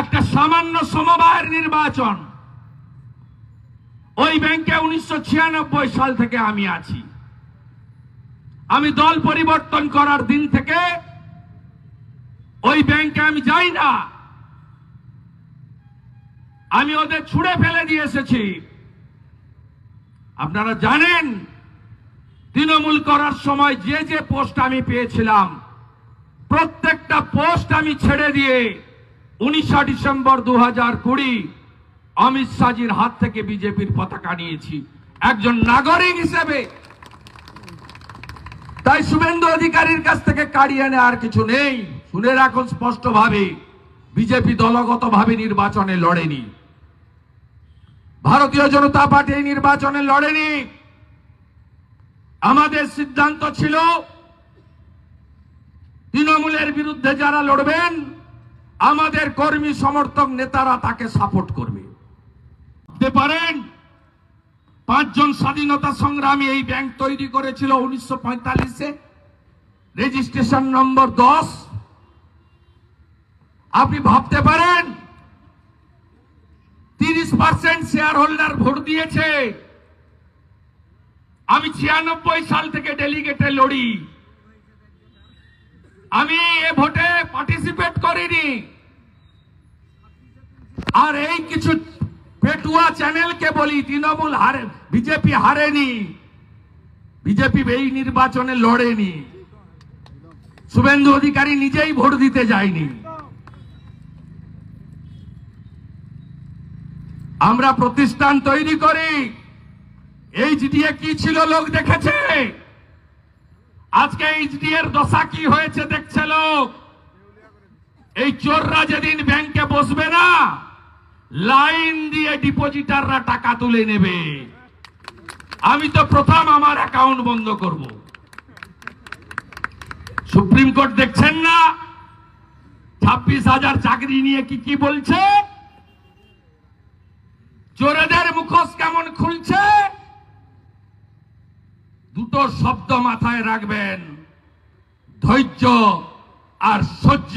একটা সামান্য সমবায়ের নির্বাচন। ওই ব্যাংকে উনিশশো ছিয়ানব্বই সাল থেকে আমি আছি। আমি দল পরিবর্তন করার দিন থেকে ওই ব্যাংকে আমি যাই না। আমি ওদের ছুড়ে ফেলে দিয়ে এসেছি। আপনারা জানেন, তৃণমূল করার সময় যে যে পোস্ট আমি পেয়েছিলাম, প্রত্যেকটা পোস্ট আমি ছেড়ে দিয়ে উনিশা ডিসেম্বর দু হাজার কুড়ি অমিত শাহজির হাত থেকে বিজেপির পতাকা নিয়েছি। একজন নাগরিক হিসেবে। তাই শুভেন্দু অধিকারীর কাছ থেকে কাড়িয়ে নেওয়ার কিছু নেই। শুনে রাখুন স্পষ্টভাবে, বিজেপি দলগতভাবে নির্বাচনে লড়েনি। ভারতীয় জনতা পার্টি নির্বাচনে লড়েনি। আমাদের সিদ্ধান্ত ছিল, তৃণমূলের বিরুদ্ধে যারা লড়বেন আমাদের কর্মী সমর্থক নেতারা তাকে সাপোর্ট করবে। পারেন, পাঁচজন স্বাধীনতা সংগ্রামী এই ব্যাংক তৈরি করেছিল উনিশশো পঁয়তাল্লিশে। রেজিস্ট্রেশন নম্বর দশ। আপনি ভাবতে পারেন, তিরিশ পার্সেন্ট শেয়ার হোল্ডার ভোট দিয়েছে। আমি ছিয়ানব্বই সাল থেকে ডেলিগেটে লড়ি। আমি এ ভোটে পার্টিসিপেট আর এই কিছু পেটুয়া চ্যানেলকে বলি, তৃণমূল হারে, বিজেপি হারেনি, বিজেপি এই নির্বাচনে লড়েনি, শুভেন্দু অধিকারী নিজেই ভোট দিতে যায়নি। আমরা প্রতিষ্ঠান তৈরি করি। এইচডিএ কি ছিল লোক দেখেছে? আজকে এইচডি এর দশা কি হয়েছে দেখছে লোক? এই চোররা যেদিন ব্যাংকে বসবে না লাইন দিয়ে ডিপোজিটাররা টাকা তুলে নেবে। আমি তো প্রথম আমার অ্যাকাউন্ট বন্ধ করব। সুপ্রিম কোর্ট দেখছেন না? ছাব্বিশ হাজার চাকরি নিয়ে কি কি বলছে? চোরেদের মুখোশ কেমন খুলছে? দুটো শব্দ মাথায় রাখবেন। ধৈর্য আর সহ্য।